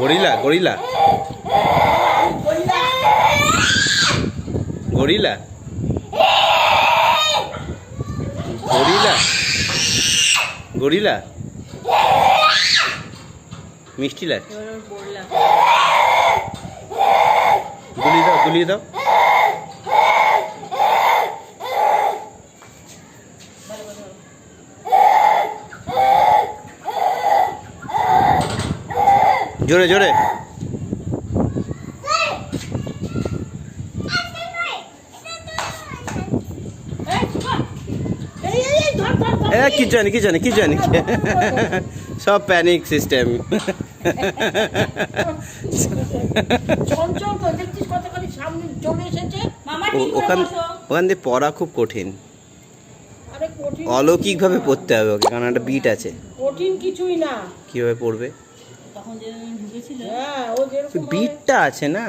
Gorilla gorilla. Gorilla. Gorilla. Gorilla. মিষ্টি এবার গুলি দাও গুলি দাও। জোরে জোরে। কি জানি কি জানি কি জানি। সব প্যানিক সিস্টেম ওখান ওখান দিয়ে পড়া খুব কঠিন। অলৌকিকভাবে পড়তে হবে ওকে কারণ একটা বিট আছে। কঠিন কিছুই না। কীভাবে পড়বে? বিটটা আছে না?